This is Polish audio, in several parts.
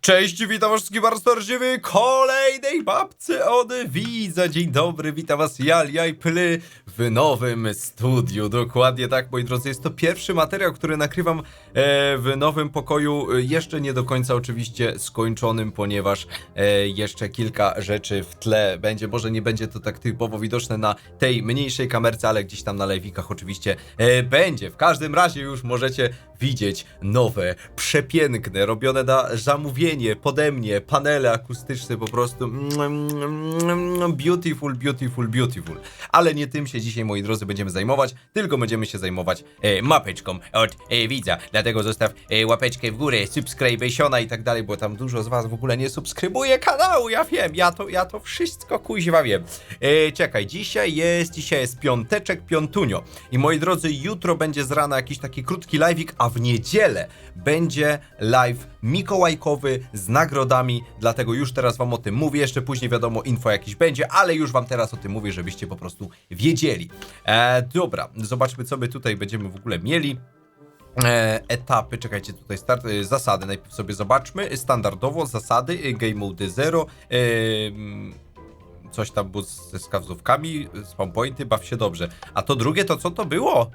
Cześć, witam wszystkich bardzo serdecznie w kolejnej babce od widza. Dzień dobry, witam was ja, Jaj Ply w nowym studiu. Dokładnie tak, moi drodzy, jest to pierwszy materiał, który nakrywam e, w nowym pokoju. E, Jeszcze nie do końca oczywiście skończonym, ponieważ e, jeszcze kilka rzeczy w tle będzie. Może nie będzie to tak typowo widoczne na tej mniejszej kamerce, ale gdzieś tam na live'ikach oczywiście będzie. W każdym razie już możecie widzieć nowe, przepiękne, robione na zamówienie, pode mnie, panele akustyczne, po prostu mm, beautiful, beautiful, beautiful. Ale nie tym się dzisiaj, moi drodzy, będziemy zajmować, tylko będziemy się zajmować e, mapeczką od e, widza. Dlatego zostaw e, łapeczkę w górę, subskrybuj, siona i tak dalej, bo tam dużo z was w ogóle nie subskrybuje kanału, ja wiem, ja to, ja to wszystko kuźwa wiem. E, czekaj, dzisiaj jest, dzisiaj jest piąteczek, piątunio. I moi drodzy, jutro będzie z rana jakiś taki krótki live'ik, a w niedzielę będzie live mikołajkowy z nagrodami, dlatego już teraz wam o tym mówię, jeszcze później wiadomo info jakiś będzie, ale już wam teraz o tym mówię, żebyście po prostu wiedzieli. E, dobra, zobaczmy co my tutaj będziemy w ogóle mieli. E, etapy, czekajcie, tutaj start, e, zasady najpierw sobie zobaczmy, standardowo zasady, e, game mode 0, e, mm, coś tam było ze skawzówkami, spawn pointy, baw się dobrze. A to drugie to co to było?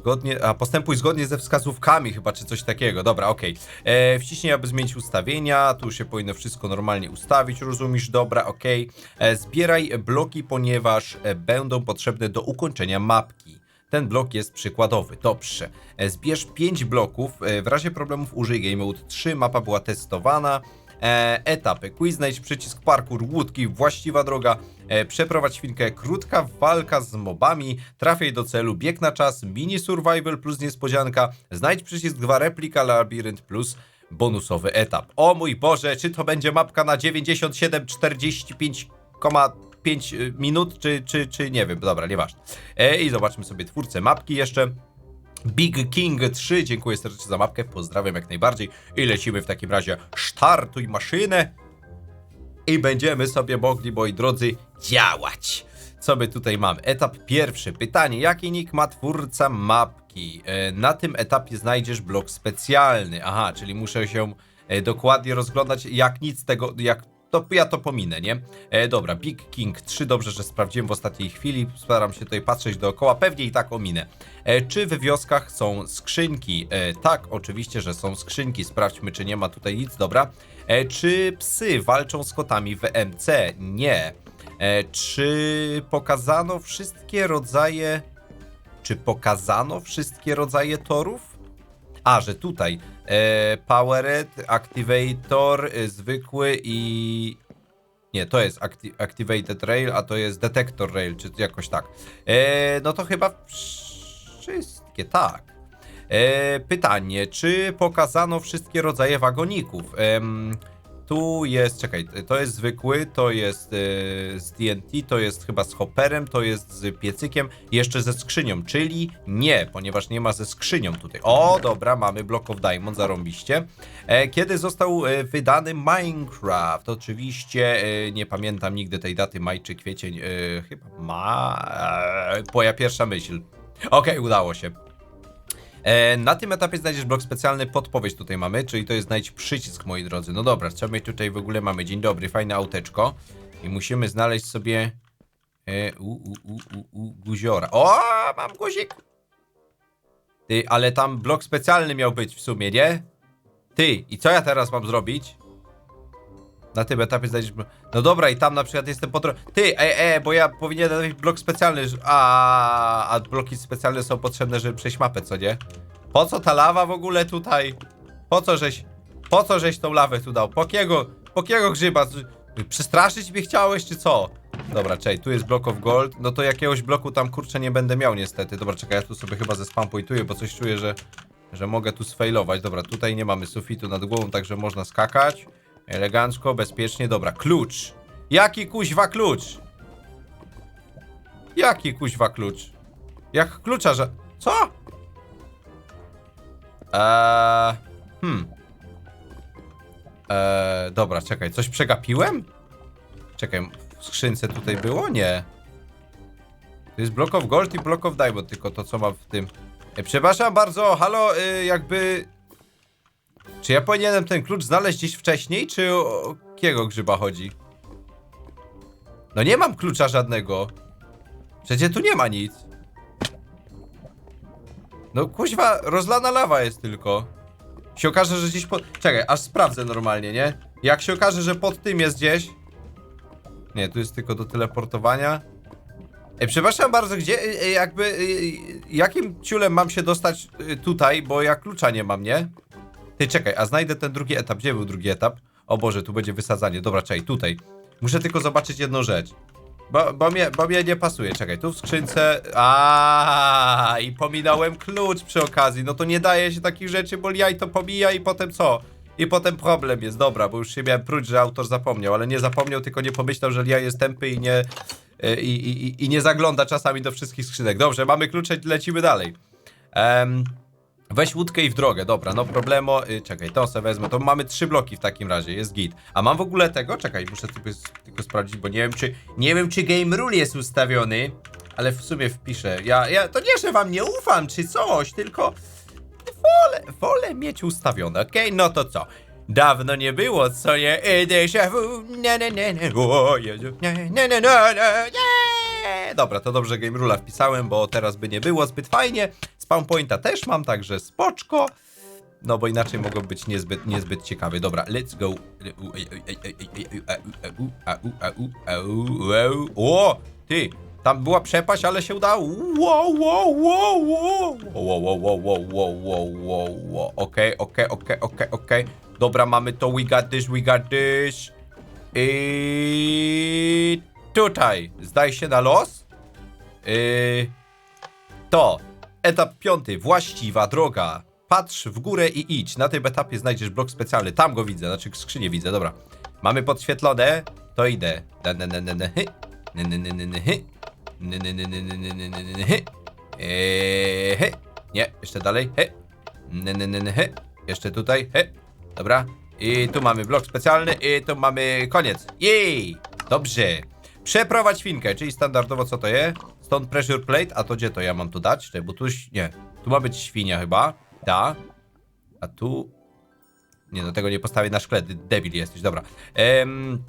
Zgodnie, a postępuj zgodnie ze wskazówkami chyba, czy coś takiego. Dobra, okej. E, Wciśnij, aby zmienić ustawienia. Tu się powinno wszystko normalnie ustawić, rozumiesz? Dobra, okej. E, Zbieraj bloki, ponieważ e, będą potrzebne do ukończenia mapki. Ten blok jest przykładowy. Dobrze. Zbierz 5 bloków. W razie problemów użyj Game Mode 3. Mapa była testowana. E, etapy. Quiz, znajdź przycisk parkour, łódki, właściwa droga, e, przeprowadź świnkę, krótka walka z mobami, trafiaj do celu, bieg na czas, mini survival plus niespodzianka, znajdź przycisk 2, replika, labirynt plus bonusowy etap. O mój Boże, czy to będzie mapka na 97, 45,5 y, minut, czy, czy, czy nie wiem, dobra, nieważne. E, I zobaczmy sobie twórcę mapki jeszcze. Big King 3, dziękuję serdecznie za mapkę, pozdrawiam jak najbardziej i lecimy w takim razie, startuj maszynę i będziemy sobie mogli, moi drodzy, działać. Co my tutaj mamy? Etap pierwszy. Pytanie, jaki nick ma twórca mapki? E, Na tym etapie znajdziesz blok specjalny. Aha, czyli muszę się e, dokładnie rozglądać, jak nic tego, jak to ja to pominę, nie? E, dobra, Big King 3, dobrze, że sprawdziłem w ostatniej chwili, staram się tutaj patrzeć dookoła, pewnie i tak ominę. E, czy w wioskach są skrzynki? E, tak, oczywiście, że są skrzynki, sprawdźmy, czy nie ma tutaj nic, dobra. E, czy psy walczą z kotami w MC? Nie. E, czy pokazano wszystkie rodzaje... Czy pokazano wszystkie rodzaje torów? A, że tutaj e, Powered, Activator, e, zwykły i... Nie, to jest acti Activated Rail, a to jest Detector Rail, czy jakoś tak. E, no to chyba wszystkie, tak. E, pytanie, czy pokazano wszystkie rodzaje wagoników? Em, tu jest, czekaj, to jest zwykły, to jest e, z TNT, to jest chyba z hopperem, to jest z piecykiem, jeszcze ze skrzynią, czyli nie, ponieważ nie ma ze skrzynią tutaj. O, dobra, mamy Block of Diamond, zarąbiście. E, kiedy został e, wydany Minecraft? Oczywiście e, nie pamiętam nigdy tej daty, maj czy kwiecień, e, chyba ma... E, moja pierwsza myśl. Okej, udało się. E, na tym etapie znajdziesz blok specjalny, podpowiedź tutaj mamy, czyli to jest znajdź przycisk, moi drodzy. No dobra, co my tutaj w ogóle mamy? Dzień dobry, fajne auteczko. I musimy znaleźć sobie e, u, u, u, u, u, guziora. O, mam guzik! Ty, ale tam blok specjalny miał być w sumie, nie? Ty, i co ja teraz mam zrobić? Na tym etapie znajdziesz... No dobra, i tam na przykład jestem po dro- Ty, e, e, bo ja powinienem mieć blok specjalny, a, a bloki specjalne są potrzebne, żeby przejść mapę, co nie? Po co ta lawa w ogóle tutaj? Po co żeś... Po co żeś tą lawę tu dał? Po kiego... Po kiego grzyba? Przestraszyć mnie chciałeś, czy co? Dobra, czekaj, tu jest block of gold, no to jakiegoś bloku tam, kurczę, nie będę miał niestety. Dobra, czekaj, ja tu sobie chyba ze spam pointuję, bo coś czuję, że... Że mogę tu sfailować. Dobra, tutaj nie mamy sufitu nad głową, także można skakać. Elegancko, bezpiecznie. Dobra, klucz. Jaki kuźwa klucz? Jaki kuźwa klucz? Jak klucza, że... Co? Eee... Hmm. Eee, dobra, czekaj, coś przegapiłem? Czekaj, w skrzynce tutaj było? Nie. To jest Block of Gold i Block of Diamond, tylko to co mam w tym. E, przepraszam bardzo, halo, y, jakby Czy ja powinienem ten klucz znaleźć gdzieś wcześniej, czy o jakiego grzyba chodzi? No nie mam klucza żadnego. Przecież tu nie ma nic. No kuźwa, rozlana lawa jest tylko. Się okaże, że gdzieś pod... Czekaj, aż sprawdzę normalnie, nie? Jak się okaże, że pod tym jest gdzieś... Nie, tu jest tylko do teleportowania. Ej, przepraszam bardzo, gdzie, e, e, jakby, e, jakim ciulem mam się dostać tutaj, bo ja klucza nie mam, nie? Ty, czekaj, a znajdę ten drugi etap. Gdzie był drugi etap? O Boże, tu będzie wysadzanie. Dobra, czekaj, tutaj. Muszę tylko zobaczyć jedną rzecz. Bo, bo, mnie, bo mnie nie pasuje. Czekaj, tu w skrzynce. A i pominąłem klucz przy okazji. No to nie daje się takich rzeczy, bo jaj to pomija i potem co? I potem problem jest. Dobra, bo już się miałem pruć, że autor zapomniał, ale nie zapomniał, tylko nie pomyślał, że ja jest tępy i nie. y, I, i, i- nie zagląda czasami do wszystkich skrzynek. Dobrze, mamy klucze, lecimy dalej. Em, Weź łódkę i w drogę, dobra, no problemo. Y, czekaj, to sobie wezmę. To mamy trzy bloki w takim razie, jest git. A mam w ogóle tego? Czekaj, muszę tylko, sprawdzić, bo nie wiem, czy. Nie wiem, czy game rule jest ustawiony, ale w sumie wpiszę. Ja, ja to nie, że wam nie ufam, czy coś, tylko wolę, wolę mieć ustawione, okej? No to co? Dawno nie było, co nie? Y, Déjà vu, nie, nie, nie, nie, o Jezu, nie, nie, nie, nie. Dobra, to dobrze Game Rula wpisałem, bo teraz by nie było zbyt fajnie. Spawn Pointa też mam, także spoczko. No bo inaczej mogą być niezbyt, niezbyt ciekawe. Dobra, let's go. O, ty, tam była przepaść, ale się udało. Wow, wow, wow, wow. Wow, wow, wow, wow, wow, wow, wow. Okej, okej, okej, okej, okej. Dobra, mamy to. We got this, we got this. I tutaj, zdaj się na los. Yy, to Etap piąty. Właściwa droga. Patrz w górę i idź. Na tym etapie znajdziesz blok specjalny. Tam go widzę, znaczy skrzynię widzę, dobra. Mamy podświetlone, to idę. Nie, jeszcze dalej. Jeszcze tutaj. Dobra. I tu mamy blok specjalny i tu mamy koniec. Jej! Dobrze. Przeprowadź finkę, czyli standardowo co to jest? Stone pressure plate, a to gdzie to ja mam tu dać? Czekaj, bo tu... Nie. Tu ma być świnia chyba. Da. A tu... Nie, no tego nie postawię na szkle, debil jesteś, dobra. Ehm...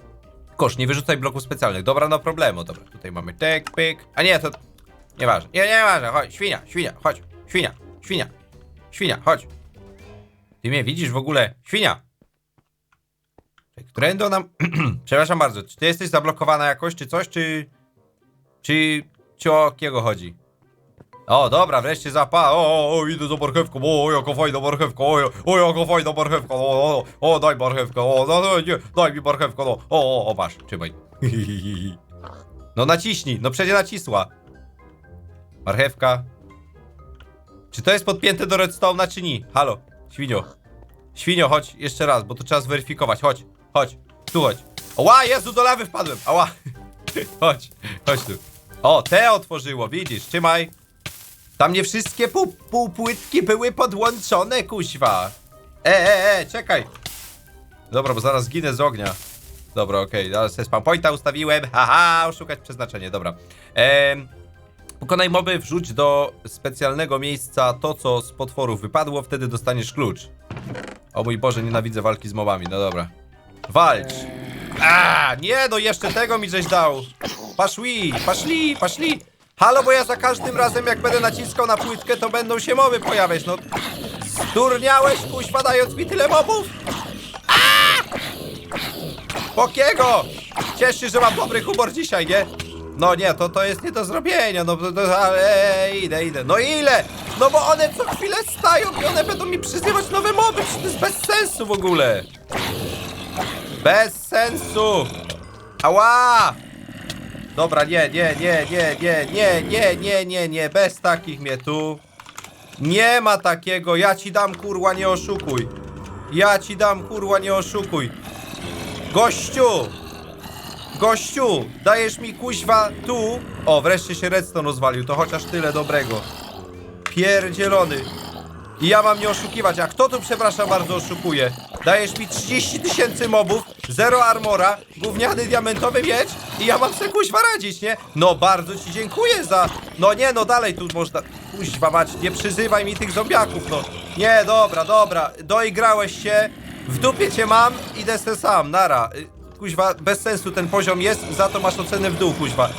Kosz, nie wyrzucaj bloków specjalnych. Dobra, no problemu. Dobra, tutaj mamy tek, pyk. A nie, to... Nieważne. Nie, nieważne. Chodź, świnia, świnia, chodź. Świnia, świnia. Świnia, chodź. Ty mnie widzisz w ogóle? Świnia! Którędy ona... Przepraszam bardzo, czy ty jesteś zablokowana jakoś, czy coś, czy... Czy... O kiego chodzi? O, dobra, wreszcie zapa. O, o, idę za marchewką. O, jaka fajna marchewka. O, o, jaka fajna marchewka. O, o, o, daj marchewkę. O, no, no, nie, daj mi marchewkę. No. O, o, o, masz, trzymaj. No naciśnij, no przecież nacisła. Marchewka. Czy to jest podpięte do redstone'a, czy nie? Halo, świnio. Świnio, chodź jeszcze raz, bo to trzeba zweryfikować. Chodź, chodź, tu chodź. Ła, Jezu, do lawy wpadłem. Ała. Chodź, chodź tu. O, te otworzyło, widzisz, trzymaj. Tam nie wszystkie pół, półpłytki były podłączone, kuźwa. E, e, e, czekaj. Dobra, bo zaraz zginę z ognia. Dobra, okej, okay. sobie spam pointa ustawiłem. Haha, oszukać przeznaczenie, dobra. Ehm, pokonaj moby, wrzuć do specjalnego miejsca to, co z potworów wypadło, wtedy dostaniesz klucz. O mój Boże, nienawidzę walki z mobami, no dobra. Walcz! A, nie, no jeszcze tego mi żeś dał. Paszli, paszli, paszli. Halo, bo ja za każdym razem jak będę naciskał na płytkę, to będą się moby pojawiać, no. Zdurniałeś, kuźwa, dając mi tyle mobów? Pokiego! Ciesz się, że mam dobry humor dzisiaj, nie? No nie, to, to jest nie do zrobienia, no to, to, ale idę, idę. No ile? No bo one co chwilę stają i one będą mi przyzywać nowe przecież to jest bez sensu w ogóle. Bez sensu! Ała! Dobra, nie, nie, nie, nie, nie, nie, nie, nie, nie, nie, bez takich mnie tu. Nie ma takiego, ja ci dam kurwa, nie oszukuj. Ja ci dam kurwa, nie oszukuj. Gościu! Gościu! Dajesz mi kuźwa tu. O, wreszcie się redstone rozwalił, to chociaż tyle dobrego. Pierdzielony. I ja mam nie oszukiwać. A kto tu, przepraszam bardzo, oszukuje? Dajesz mi 30 tysięcy mobów, zero armora, gówniany diamentowy miecz i ja mam se kuźwa radzić, nie? No bardzo ci dziękuję za... No nie, no dalej tu można... Kuźwa mać, nie przyzywaj mi tych zombiaków, no. Nie, dobra, dobra, doigrałeś się, w dupie cię mam, idę se sam, nara. Y, Kuźwa, bez sensu ten poziom jest, za to masz ocenę w dół, kuźwa.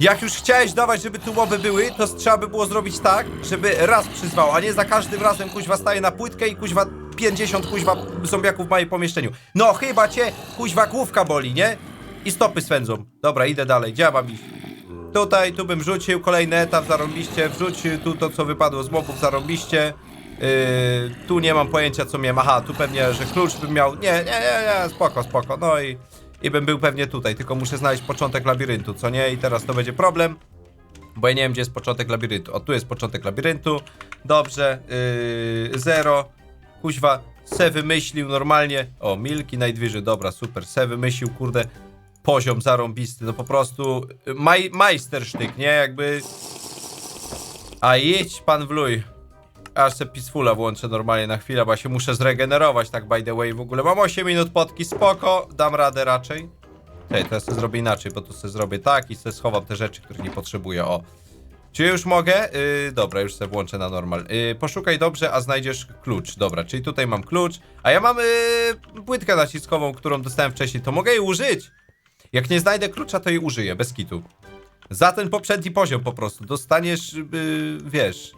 Jak już chciałeś dawać, żeby tu łoby były, to trzeba by było zrobić tak, żeby raz przyzwał, a nie za każdym razem kuźwa staje na płytkę i kuźwa 50 kuźwa zombiaków w moim pomieszczeniu. No chyba cię kuźwa główka boli, nie? I stopy swędzą. Dobra, idę dalej, gdzie ja mam iść? Tutaj, tu bym rzucił, kolejny etap zarąbiście, wrzuć tu to co wypadło z mobów zarąbiście. Yy, tu nie mam pojęcia co miałem, aha, tu pewnie, że klucz bym miał, nie, nie, nie, nie, spoko, spoko, no i, i bym był pewnie tutaj, tylko muszę znaleźć początek labiryntu, co nie? I teraz to będzie problem, bo ja nie wiem gdzie jest początek labiryntu, o tu jest początek labiryntu, dobrze, yy, zero, kuźwa, se wymyślił normalnie, o, Milki najwyżej, dobra, super, se wymyślił, kurde, poziom zarąbisty, no po prostu y, maj, majstersztyk, nie? Jakby... A idź pan w Aż se Peacefula włączę normalnie na chwilę, bo się muszę zregenerować, tak by the way w ogóle. Mam 8 minut potki, spoko, dam radę raczej. Ej, teraz sobie zrobię inaczej, bo tu sobie zrobię tak i sobie schowam te rzeczy, których nie potrzebuję, o. Czy już mogę? Yy, dobra, już sobie włączę na normal. Yy, poszukaj dobrze, a znajdziesz klucz. Dobra, czyli tutaj mam klucz, a ja mam yy, płytkę naciskową, którą dostałem wcześniej, to mogę jej użyć. Jak nie znajdę klucza, to jej użyję, bez kitu. Za ten poprzedni poziom po prostu dostaniesz, yy, wiesz,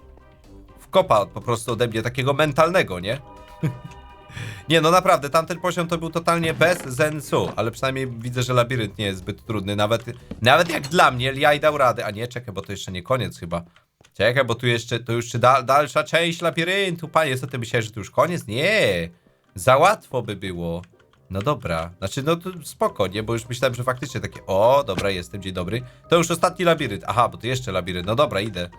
kopa po prostu ode mnie, takiego mentalnego, nie? nie, no naprawdę, tamten poziom to był totalnie bez sensu, ale przynajmniej widzę, że labirynt nie jest zbyt trudny, nawet, nawet jak dla mnie, ja i dał radę, a nie, czekaj, bo to jeszcze nie koniec chyba. Czekaj, bo tu jeszcze, to już da, dalsza część labiryntu, panie, co ty myślałeś, że to już koniec? Nie, za łatwo by było. No dobra, znaczy no to spoko, nie? Bo już myślałem, że faktycznie takie, o, dobra, jestem, dzień dobry. To już ostatni labirynt, aha, bo tu jeszcze labirynt, no dobra, idę.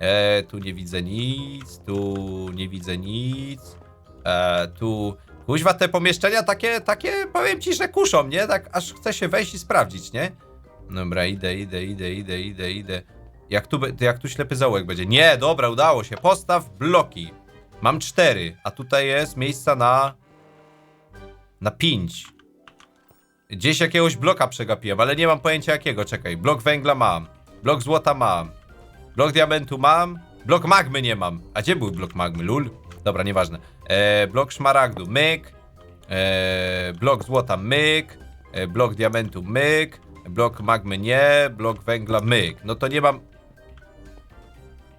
E, tu nie widzę nic, tu nie widzę nic. E, tu, kuźwa, te pomieszczenia takie, takie, powiem ci, że kuszą, nie? Tak aż chce się wejść i sprawdzić, nie? Dobra, idę, idę, idę, idę, idę, idę. Jak tu, jak tu ślepy zaułek będzie? Nie, dobra, udało się. Postaw bloki. Mam cztery, a tutaj jest miejsca na... Na pięć. Gdzieś jakiegoś bloka przegapiłem, ale nie mam pojęcia jakiego. Czekaj, blok węgla mam. Blok złota mam. Blok diamentu mam. Blok magmy nie mam. A gdzie był blok magmy? Lul? Dobra, nieważne. E, blok szmaragdu, myk. E, blok złota, myk. E, blok diamentu, myk. Blok magmy nie. Blok węgla, myk. No to nie mam...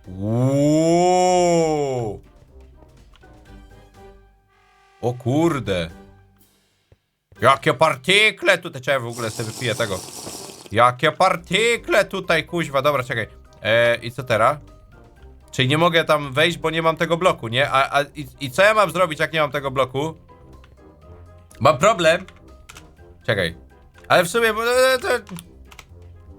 Wow. O kurde. Jakie partykle tutaj, czekaj, w ogóle sobie wypiję tego. Jakie partykle tutaj, kuźwa, dobra, czekaj. E, I co teraz? Czyli nie mogę tam wejść, bo nie mam tego bloku, nie? A, a i, i co ja mam zrobić, jak nie mam tego bloku? Mam problem. Czekaj. Ale w sumie... bo-.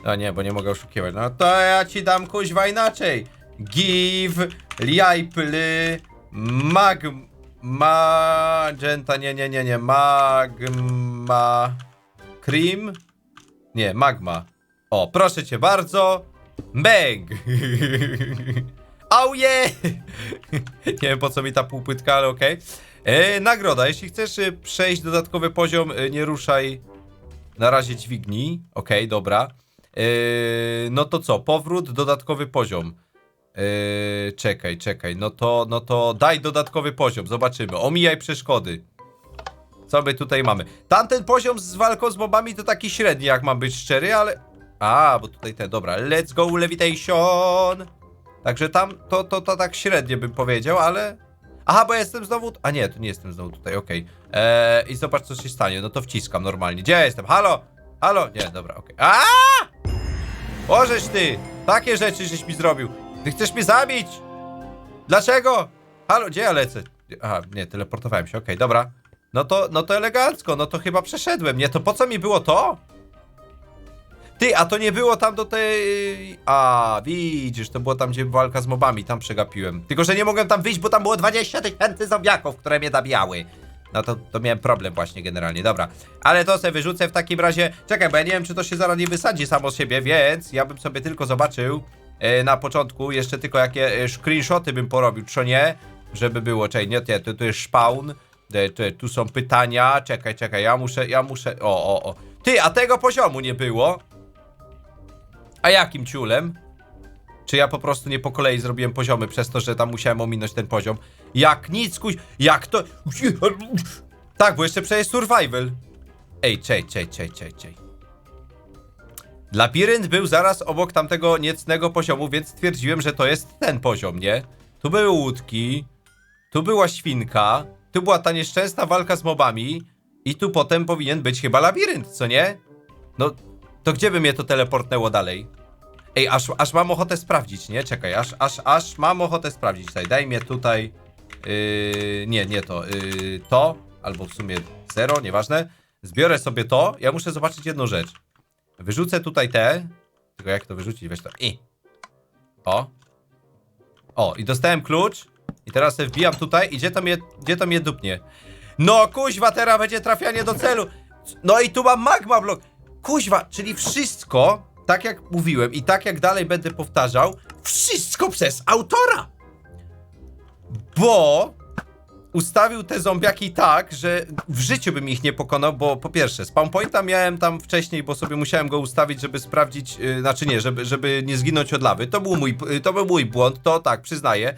A nie, bo nie mogę oszukiwać. No to ja ci dam kuźwa inaczej. Give, liajply, mag... Magenta, nie, nie, nie, nie, magma... Cream? Nie, magma. O, proszę cię bardzo. Meg! Oh yeah! Nie wiem po co mi ta półpłytka, ale okej. E, Nagroda, jeśli chcesz e, przejść dodatkowy poziom, e, nie ruszaj na razie dźwigni. Okej, dobra. E, no to co, powrót, dodatkowy poziom. E, czekaj, czekaj, no to, no to daj dodatkowy poziom, zobaczymy. Omijaj przeszkody. Co my tutaj mamy? Tamten poziom z walką z mobami to taki średni, jak mam być szczery, ale... A, bo tutaj ten, dobra, let's go levitation! Także tam to, to, to tak średnio bym powiedział, ale... Aha, bo ja jestem znowu... A nie, tu nie jestem znowu tutaj, okej. Eee, I zobacz, co się stanie. No to wciskam normalnie. Gdzie ja jestem? Halo? Halo? Nie, dobra, okej. A! Ożeś ty! Takie rzeczy żeś mi zrobił. Ty chcesz mnie zabić? Dlaczego? Halo, gdzie ja lecę? Aha, nie, teleportowałem się, okej, dobra. No to, no to elegancko, no to chyba przeszedłem. Nie, to po co mi było to? Ty, a to nie było tam do tej... A, widzisz, to było tam, gdzie walka z mobami, tam przegapiłem. Tylko, że nie mogłem tam wyjść, bo tam było 20 tysięcy zombiaków, które mnie zabijały. No to, to miałem problem właśnie generalnie, dobra. Ale to sobie wyrzucę w takim razie... Czekaj, bo ja nie wiem, czy to się zaraz nie wysadzi samo z siebie, więc ja bym sobie tylko zobaczył e, na początku, jeszcze tylko jakie e, screenshoty bym porobił, czy nie. żeby było, czekaj, nie, nie tu, tu jest spawn, e, tu są pytania, czekaj, czekaj, ja muszę, ja muszę, o, o, o. Ty, a tego poziomu nie było? A jakim ciulem? Czy ja po prostu nie po kolei zrobiłem poziomy przez to, że tam musiałem ominąć ten poziom? Jak nic, kuś, jak to... Tak, bo jeszcze przecież survival. Ej, czej, czej, czej, czej, czej. Labirynt był zaraz obok tamtego niecnego poziomu, więc stwierdziłem, że to jest ten poziom, nie? Tu były łódki, tu była świnka, tu była ta nieszczęsna walka z mobami i tu potem powinien być chyba labirynt, co nie? No, to gdzie by mnie to teleportnęło dalej? Ej, aż, aż mam ochotę sprawdzić, nie? Czekaj, aż, aż, aż mam ochotę sprawdzić tutaj. Daj mnie tutaj... Yy, nie, nie to. Yy, to, albo w sumie zero, nieważne. Zbiorę sobie to. Ja muszę zobaczyć jedną rzecz. Wyrzucę tutaj te. Tylko jak to wyrzucić? Weź to. I. O. O, i dostałem klucz. I teraz sobie wbijam tutaj. I gdzie to mnie, gdzie to mnie dupnie? No kuźwa, teraz będzie trafianie do celu. No i tu mam magma blok. Kuźwa, czyli wszystko, tak jak mówiłem i tak jak dalej będę powtarzał, wszystko przez autora. Bo ustawił te zombiaki tak, że w życiu bym ich nie pokonał, bo po pierwsze, spawn pointa miałem tam wcześniej, bo sobie musiałem go ustawić, żeby sprawdzić, yy, znaczy nie, żeby, żeby nie zginąć od lawy. To był mój, to był mój błąd, to tak, przyznaję.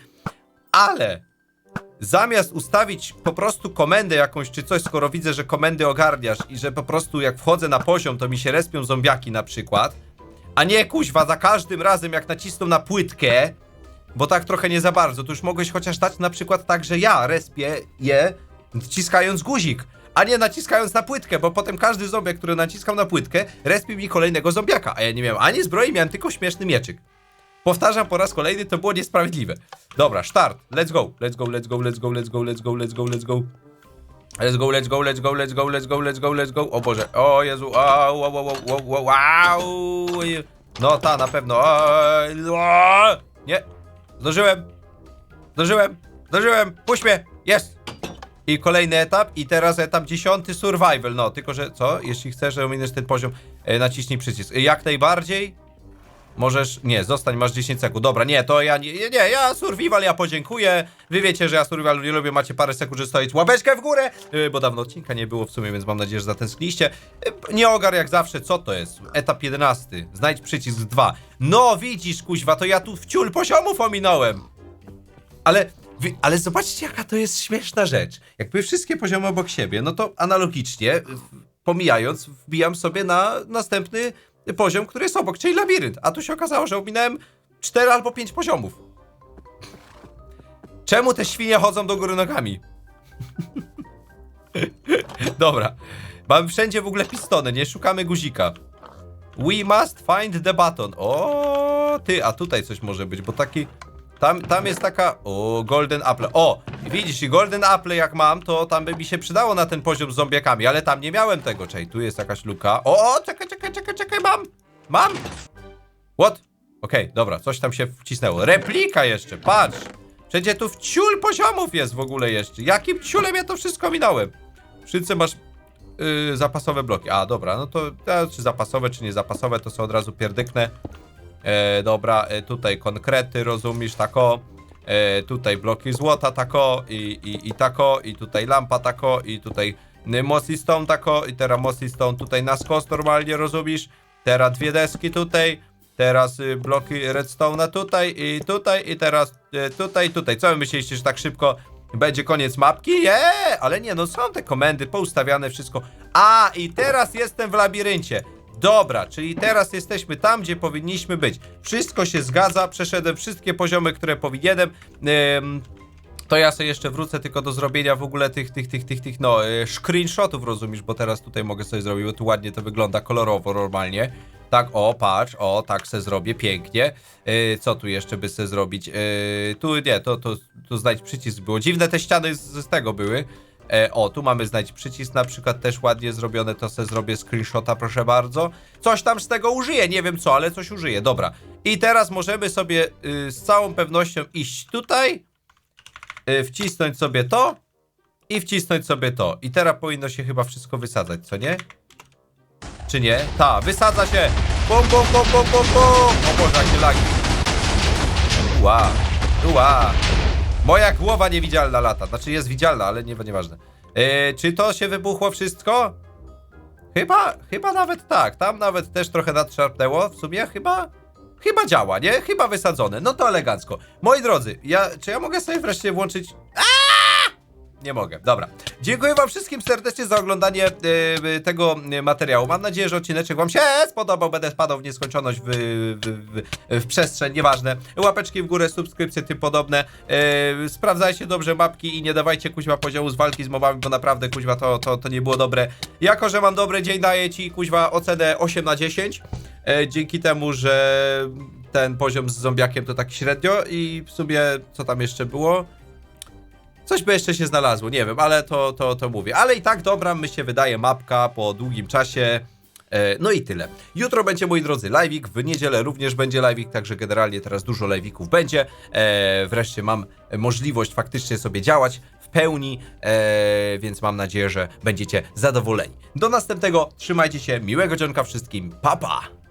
Ale zamiast ustawić po prostu komendę jakąś czy coś, skoro widzę, że komendy ogarniasz i że po prostu jak wchodzę na poziom, to mi się respią zombiaki na przykład, a nie kuźwa, za każdym razem jak nacisną na płytkę, bo tak trochę nie za bardzo, to już mogłeś chociaż dać na przykład tak, że ja respię je naciskając guzik, a nie naciskając na płytkę, bo potem każdy zombiak, który naciskał na płytkę, respił mi kolejnego zombiaka, a ja nie miałem ani zbroi, miałem tylko śmieszny mieczyk. Powtarzam po raz kolejny, to było niesprawiedliwe. Dobra, start. Let's go. Let's go, let's go, let's go, let's go, let's go, let's go, let's go. Let's go, let's go, let's go, let's go, let's go, let's go, let's go. O Boże, o Jezu, au, au, au, au, au, au. No ta, na pewno. Nie, zdążyłem. Zdążyłem, zdążyłem, puść mnie, jest. I kolejny etap, i teraz etap dziesiąty, survival. No, tylko że co? Jeśli chcesz ominąć ten poziom, e, naciśnij przycisk. E, Jak najbardziej. Możesz, nie, zostań, masz 10 sekund. Dobra, nie, to ja nie, nie, ja survival, ja podziękuję. Wy wiecie, że ja survival nie lubię, macie parę sekund, że stoić łapeczkę w górę, yy, bo dawno odcinka nie było w sumie, więc mam nadzieję, że zatęskniliście. Yy, nie ogar jak zawsze, co to jest? Etap 11, znajdź przycisk 2. No widzisz, kuźwa, to ja tu w ciul poziomów ominąłem. Ale, ale zobaczcie, jaka to jest śmieszna rzecz. Jakby wszystkie poziomy obok siebie, no to analogicznie, pomijając, wbijam sobie na następny poziom, który jest obok, czyli labirynt. A tu się okazało, że ominąłem 4 albo 5 poziomów. Czemu te świnie chodzą do góry nogami? Dobra. Mamy wszędzie w ogóle pistony, nie szukamy guzika. We must find the button. O, ty, a tutaj coś może być, bo taki. Tam, tam jest taka. O, Golden Apple. O, widzisz, i Golden Apple jak mam, to tam by mi się przydało na ten poziom z zombiakami, ale tam nie miałem tego. Czej, tu jest jakaś luka. O, o, czekaj, czekaj, czekaj, czekaj, mam! Mam! What? Okej, dobra, coś tam się wcisnęło. Replika jeszcze, patrz! Wszędzie tu w ciul poziomów jest w ogóle jeszcze. Jakim ciulem ja to wszystko minąłem? Wszyscy masz yy, zapasowe bloki. A, dobra, no to a, czy zapasowe, czy nie zapasowe, to sobie od razu pierdyknę. E, dobra, e, tutaj konkrety, rozumiesz, tako. E, tutaj bloki złota, tako. I, i, i tako. I tutaj lampa, tako. I tutaj mossy stone, tako. I teraz mossy stone tutaj na skos normalnie, rozumiesz? Teraz dwie deski tutaj. Teraz y, bloki redstone'a tutaj i tutaj i teraz y, tutaj, tutaj. Co wy myśleliście, że tak szybko będzie koniec mapki? Nie, ale nie, no są te komendy poustawiane, wszystko. A, i teraz jestem w labiryncie. Dobra, czyli teraz jesteśmy tam, gdzie powinniśmy być. Wszystko się zgadza, przeszedłem wszystkie poziomy, które powinienem. Ym, to ja sobie jeszcze wrócę tylko do zrobienia w ogóle tych, tych, tych, tych, tych, no, y, screenshotów, rozumiesz, bo teraz tutaj mogę sobie zrobić, bo tu ładnie to wygląda, kolorowo normalnie. Tak, o, patrz, o, tak se zrobię, pięknie. Y, co tu jeszcze by se zrobić? Y, tu, nie, to, to, tu znajdź przycisk było. Dziwne te ściany z, z tego były. E, o, tu mamy znajdź przycisk na przykład też ładnie zrobione, to se zrobię screenshota, proszę bardzo. Coś tam z tego użyję, nie wiem co, ale coś użyję, dobra. I teraz możemy sobie y, z całą pewnością iść tutaj, y, wcisnąć sobie to i wcisnąć sobie to. I teraz powinno się chyba wszystko wysadzać, co nie? Czy nie? Ta, wysadza się! Bum, bum, bum, bum, bum, bum! O Boże, jakie lagi. Ua, ua. Moja głowa niewidzialna lata. Znaczy jest widzialna, ale nie, nieważne. E, czy to się wybuchło wszystko? Chyba, chyba nawet tak. Tam nawet też trochę nadszarpnęło. W sumie chyba, chyba działa, nie? Chyba wysadzone. No to elegancko. Moi drodzy, ja, czy ja mogę sobie wreszcie włączyć... Nie mogę. Dobra. Dziękuję wam wszystkim serdecznie za oglądanie e, tego e, materiału. Mam nadzieję, że odcineczek wam się spodobał. Będę spadał w nieskończoność w, w, w, w przestrzeń, nieważne. Łapeczki w górę, subskrypcje, tym podobne. E, sprawdzajcie dobrze mapki i nie dawajcie kuźwa poziomu z walki z mobami, bo naprawdę kuźwa to, to, to nie było dobre. Jako, że mam dobry dzień, daję ci kuźwa ocenę 8 na 10. E, dzięki temu, że ten poziom z zombiakiem to tak średnio i w sumie co tam jeszcze było? Coś by jeszcze się znalazło, nie wiem, ale to, to, to mówię. Ale i tak dobra, mi się wydaje mapka po długim czasie. E, No i tyle. Jutro będzie, moi drodzy, live'ik, w niedzielę również będzie live'ik, także generalnie teraz dużo live'ików będzie. E, wreszcie mam możliwość faktycznie sobie działać w pełni, e, więc mam nadzieję, że będziecie zadowoleni. Do następnego, trzymajcie się, miłego dzionka wszystkim, pa pa!